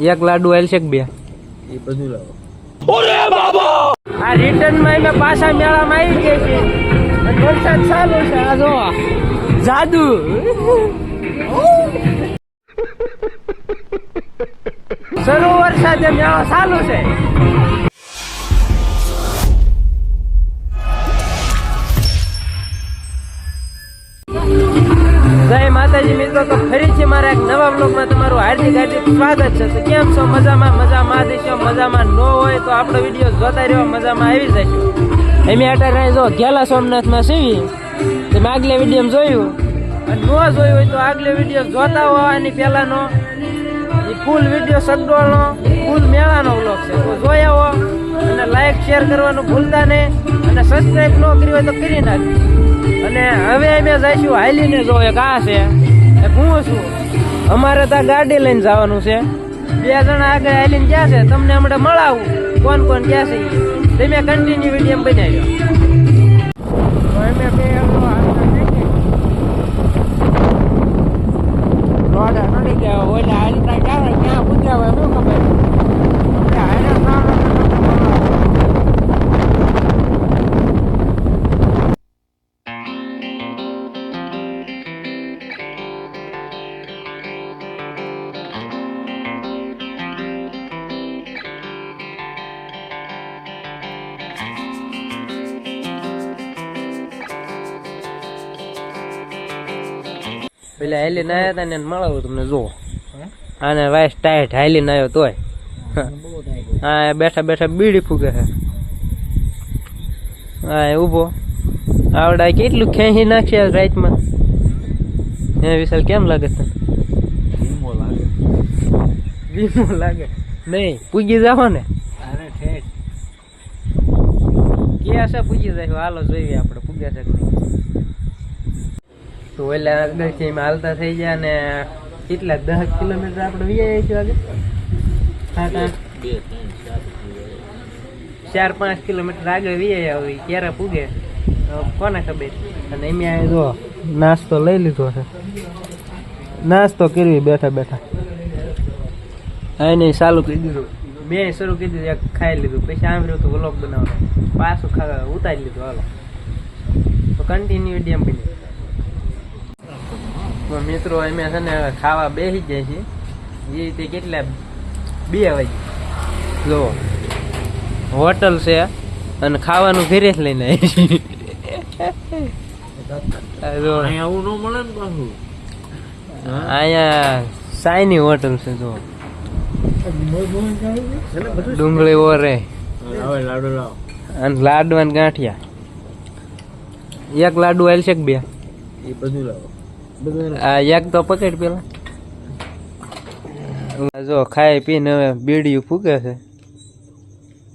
એક લાડુ આવેલ છે કે બે? એ બધું લાવો. આ રિટર્નમાં મે પાછા મેળામાં આવી ગઈ છે વરસાદ ચાલુ છે આ જો જાદુ. શરૂ વરસાદે મેળો ચાલુ છે. જય માતાજી મિત્રો તો ફરીથી મારા એક નવા બ્લોગમાં તમારું હાર્દિક હાર્દિક સ્વાગત છે. તો કેમ છો? મજામાં મજામાં દેશો મજામાં ન હોય તો આપણો વીડિયો જોતા રહ્યો, મજામાં આવી જાય એમ અટાણે જો ગેલા સોમનાથમાં સીવી તમે આગલે વીડિયો જોયું. અને ન જોયું હોય તો આગલે વીડિયો જોતા હોવાની પહેલાનો. એ ફૂલ વીડિયો સગડોળનો ફૂલ મેળાનો બ્લોગ છે. તો જોઈ આવો અને લાઈક શેર કરવાનું ભૂલતા નહીં. અને સબસ્ક્રાઈબ ન કરી હોય તો કરી નાખજો. અને હવે અમે જઈશું હાલીને જો એક આ છે. એ હું છું. અમારે ત્યાં ગાડી લઈને જવાનું છે. બે જણા આગળ હાલીને ગયા છે. તમને હમણાં મળાવું. કોણ કોણ ગયા છે તમે કન્ટિન્યુ વીડિયો બનાવ્યો. અમે પેલા હાલીને આવ્યા હતા ને મળાવું તમને જુઓ. આને વાઈસ ટાઈટ હાલીને આવ્યો તોય. હા બેઠા બેઠા બીડી ફૂકે છે. હા એ ઊભો. આવડા કેટલું ખેંચી નાખશે રાતમાં? હે વિશાલ કેમ લાગે તને વીમો લાગે. વીમો લાગે? નહીં પૂગી જાવ ને. અરે ઠેઠ. કે છે પૂગી જાય હાલો જોઈએ આપણે પૂગ્યા છે કે નહીં? તો એટલે આગળથી હાલતા થઈ ગયા ને કેટલા દસ કિલોમીટર આપણે વી છીએ આગળ? ચાર પાંચ કિલોમીટર આગળ વી આવી ક્યારે પૂગે? કોને ખબર? અને એમ જો નાસ્તો લઈ લીધો છે. નાસ્તો કરવી બેઠા બેઠા. હા નહીં ચાલુ કરી દીધું. મેં શરૂ કરી દીધું એક ખાઈ લીધું પછી આમ તો વ્લોગ બનાવવાનો. પાછું ખા ઉતારી લીધું હાલો. તો કન્ટિન્યુ ડેમ બની મિત્રો અમે છે ને હવે ખાવા બેસી જાય છે એ રીતે કેટલા બે વાગે. જો હોટલ છે અને ખાવાનું ઘેરે જ લઈને આવી જો અહીંયા આવું ન મળે ને પાછું. અહીંયા સાઈની હોટલ છે જો. ડુંગળી ઓરે. હવે લાડુ લાવો. અને ગાંઠિયા. એક લાડુ આવેલ છે કે બે? એ બધું લાવો. આ એક તો પકડ પેલા. જો ખાઈ પીને હવે બીડીયું ફૂકે છે.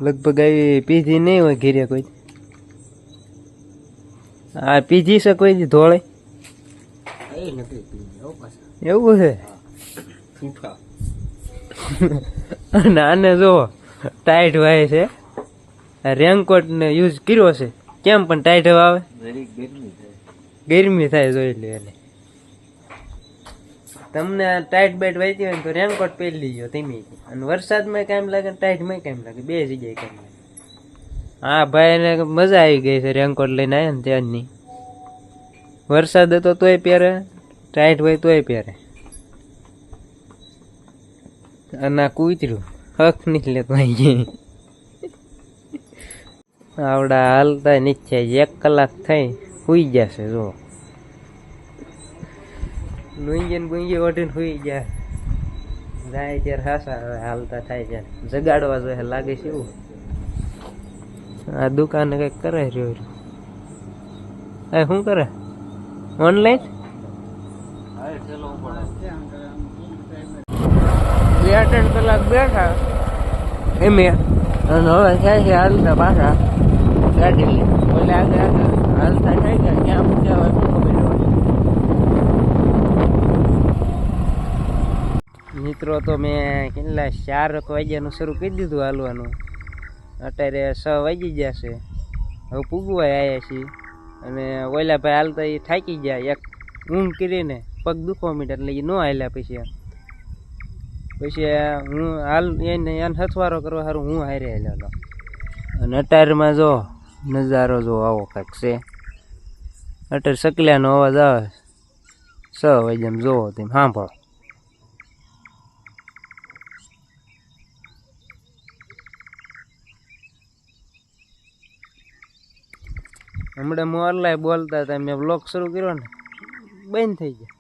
લગભગ આવી પીધી નહીં હોય ઘીરે કોઈ. આ પીધી છે કોઈ ધોળે? એવું છે? અને આને જો ટાઈટ વાય છે. રેનકોટ ને યુઝ કર્યો છે. કેમ પણ ટાઈટ હવે આવે ગરમી થાય. ગરમી થાય જોઈ લે એટલે તમને ટાઈટ બેટ વાંચી હોય તો રેનકોટ પહેરી લીજો ધીમે અને વરસાદમાં કેમ લાગે ટાઈટમાં કેમ લાગે. બે જગ્યાએ કેમ લાગે. હા ભાઈને મજા આવી ગઈ છે રેનકોટ લઈને આવ્યા ને ત્યાંની. વરસાદ હતો તોય પહેરે ટાઈટ હોય તોય પહેરે. અને આ કૂતર્યું હક નહીં લેતો અહીં આવડા હાલતા નીચે એક કલાક થઈ સુઈ જશે જો લુંગી ને ગુંગી ઓઢીને સુઈ ગયા. જાય ત્યારે હાસા હવે હાલતા થાય છે. જગાડવા જોઈએ લાગે છે એવું. આ દુકાને કંઈક કરે રહ્યો એ શું કરે? ઓનલાઈન બે ત્રણ કલાક બેઠા. એમ અને હવે થાય છે હાલતા પાછા ગાડી લઈ ઓલે આગળ હાલતા થાય છે. ક્યાં પૂછ્યા હોય ખબર. મિત્રો, તો મેં કેટલા, ચાર વાગ્યાનું શરૂ કરી દીધું હાલવાનું. અત્યારે છ વાગી છે. હવે પૂગવા આવ્યા છીએ. અને ઓલા ભાઈ હાલતા એ થાકી ગયા, એક ઊંઘ કરીને પગ દુખવા માંડ્યા, એટલે એ ન હાલ્યા પછી પછી હું હાલ એને એને હથવારો કરવા સારું હું હારે હેલો અને અટારમાં જો નજારો જો આવો કાંઈક છે. અટાર સકલ્યાનો અવાજ આવે. સ વાગ્યા જેમ જોવો તેમ સાંભળો હમણાં મોરલાય બોલતા હતા મેં બ્લોક શરૂ કર્યો ને બંધ થઈ ગયા.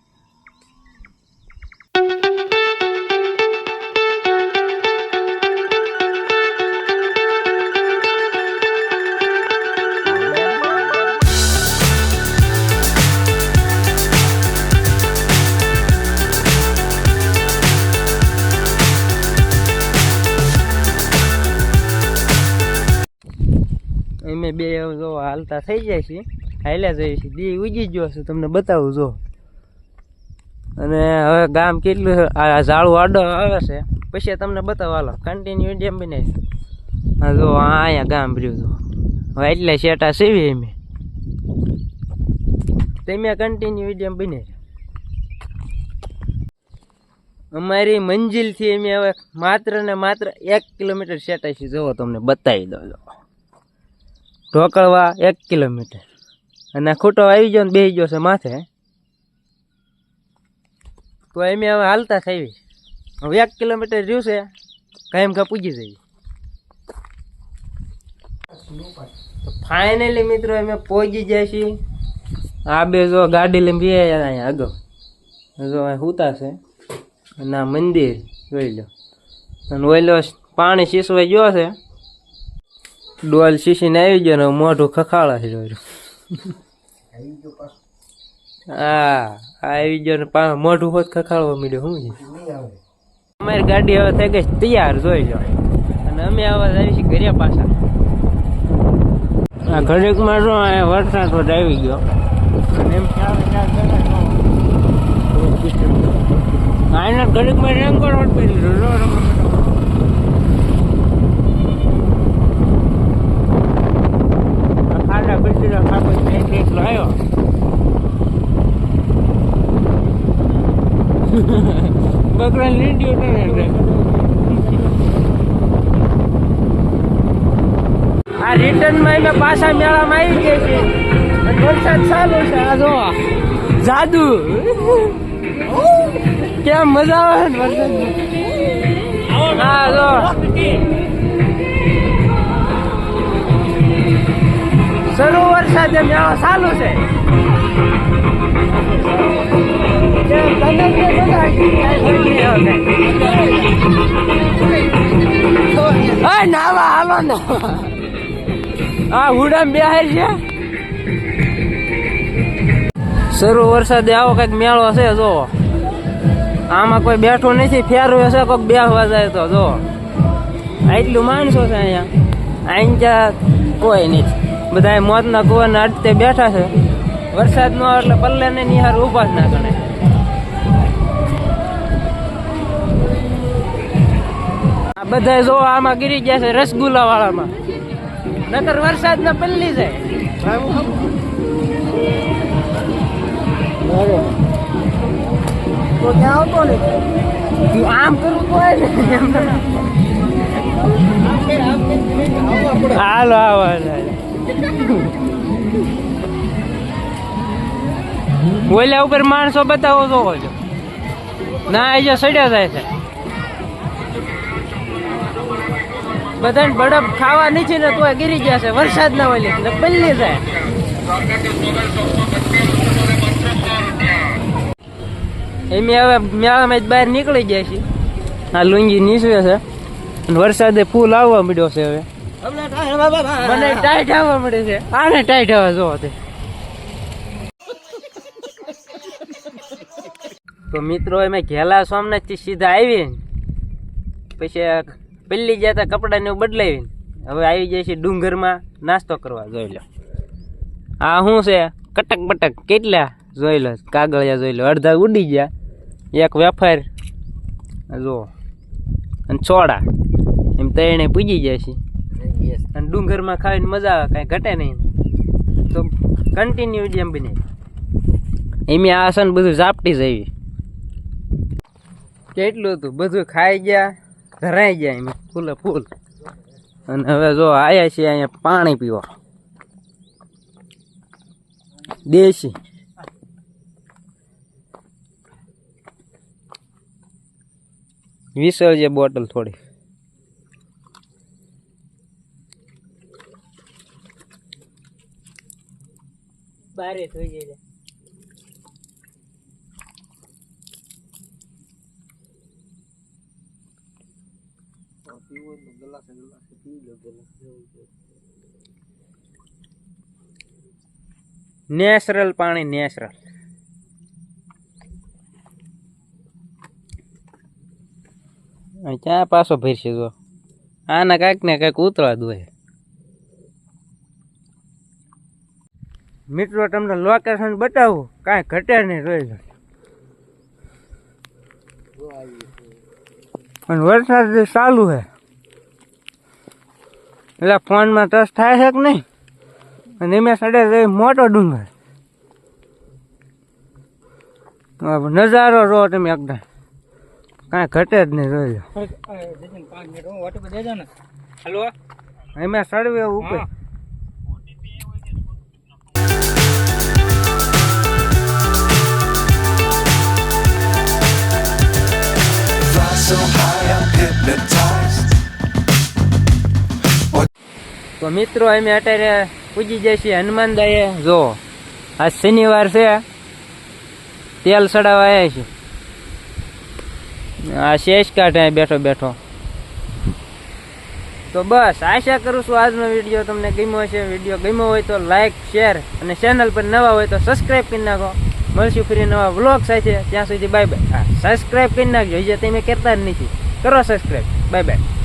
અમે બે જો હાલતા થઈ જાય છે. હાલ્યા જઈએ છીએ. દી ઉગી ગયો છે. તમને બતાવું જો. અને હવે ગામ કેટલું આ ઝાડું આડો આવે છે. પછી તમને બતાવો. હાલો કન્ટિન્યુ વીડિયો બનાવી હા જો અહીંયા ગામ રહ્યું જો હવે એટલે શેટા સીવી અમે. તમે કન્ટિન્યુ વીડિયો બનાવી અમારી મંજિલથી અમે હવે માત્ર ને માત્ર એક કિલોમીટર શેટા છે. જોવો તમને બતાવી દો જો. ઢોકળવા એક કિલોમીટર. અને ખૂટો આવી ગયો ને બેસી ગયો છે માથે. તો એમ હવે હાલતા થઈ હવે એક કિલોમીટર રહ્યું છે કાયમ કા પૂજી જઈએ. ફાઇનલી મિત્રો અમે પહોંચી જાય છીએ. આ બે જો ગાડી લઈને બે અહીંયા આગળ. જો અહીં હુતા છે. અને આ મંદિર જોઈ લો. અને ઓઈલો પાણી શીસવાઈ ગયો છે. ડોલ શીશીને આવી ગયો ને મોઢું ખખાડા છે. હા, આવી ગયો ને મોઢું હોત ખખાડવા મળ્યો શું અમારી ગાડી હવે થઈ ગઈ તૈયાર, જોઈ લો. અને અમે આવા આવી છીએ ઘરે પાછા. આ ઘડીકમાં જો આ વરસાદ તો આવી ગયો. અને એમ આના ઘડીકમાં વટ પહેરી લીધો જો રમવા આ ખાડા બચેલા ખાબા એક એટલો આવ્યો બકરા લીંડ્યો તો ને એટલે. આ રિટર્નમાં અમે પાછા મેળામાં આવી ગયા છે વરસાદ ચાલુ છે. આ જો, જાદુ. કેમ મજા આવે ને વરસાદ હા, જો. મેળો ચાલુ છે. નાવા હાલો ને. આ હુડામ બેહાર છે. શરૂ વરસાદે આવો કંઈક મેળો છે જો આમાં કોઈ બેઠું નથી, ફેરવે છે કોઈક બેહવા જાય તો જો એટલું માણસો છે અહીંયા. અહીંયા કોઈ નથી. બધા મોતના કુવાના અડતે બેઠા છે. વરસાદ નો એટલે પલ્લે ને નિહાર જ ના ગણે બધા જો આમાં ગીરી ગયા છે રસગુલ્લા વાળામાં નકર વરસાદ ના પલ્લી જાય. તો ત્યાં આવતો ને આમ કરવું તો હોય ને. હાલો આવો. ઓલા ઉપર માણસો બતાવો તો ના એ સડ્યા જાય છે. બધાને બળપ ખાવા નથી ને તો ગીરી ગયા છે. વરસાદ ના હોય એટલે પલ્લી જાય. એમ હવે મેળામાં જ બહાર નીકળી ગયા છે આ લુંગી નીસવે છે. અને વરસાદે ફૂલ આવવા મળ્યો છે હવે. મને ટાઈટ આવવા મળે છે. આને ટાઈટ આવવા જોવો તે. તો મિત્રો, અમે ઘેલા સોમનાથથી સીધા આવી પછી પેલી જતા કપડા ને બદલાવીને, હવે આવી જાય છે ડુંગરમાં નાસ્તો કરવા, જોઈ લો. આ શું છે? કટક બટક, કેટલા? જોઈ લો, કાગળિયા જોઈ લો, અડધા ઉડી ગયા. એક વેફર જો અને છોડા, એમ ત્રણે પૂજી જાય છે. અને ડુંગરમાં ખાવીને મજા આવે, કાંઈ ઘટે નહીં. તો કન્ટિન્યુ જેમ બને. એમ આસન બધું ઝાપટી જવી કેટલું હતું? બધું ખાઈ ગયા. ધરાઈ ગયા એમ ફૂલે ફૂલ. અને હવે જો આયા છીએ અહીંયા પાણી પીવા. દેશી. વિસર્જે બોટલ થોડી. બારે થઈ જાય નેચરલ પાણી, નેચરલ. ક્યાં પાછો ભરશે જો? આના કાંઈક ને કાંઈક ઉતરવા દો મિત્રો, તમને લોકેશન બતાવું? કાંઈ ઘટે નહીં, જોઈ અને વરસાદ ચાલુ છે. એટલે ફોનમાં ટચ થાય છે કે નહીં? અને એમાં સડે મોટો ડુંગર. નજારો જો તમે એકદમ કાંઈ ઘટે જ નહીં જોઈ લો. હલો. એમાં સડવે ઉપર. તો મિત્રો, અમે અત્યારે પૂજી જાય છીએ હનુમાનદાએ. જો, આજ શનિવાર છે. તેલ ચડાવવા આવ્યા છે આ શેષ કાંઠે બેઠો બેઠો. તો બસ, આશા કરું છું આજનો વીડિયો તમને ગમ્યો છે વીડિયો ગમ્યો હોય તો લાઈક, શેર અને ચેનલ પર નવા હોય તો સબસ્ક્રાઈબ કરી નાખો. મળશું ફરી નવા વ્લોગ સાથે. ત્યાં સુધી બાય બાય હા સબસ્ક્રાઈબ કરી નાખજો. જે તમે કરતા જ નથી. કરો સબસ્ક્રાઈબ બાય બાય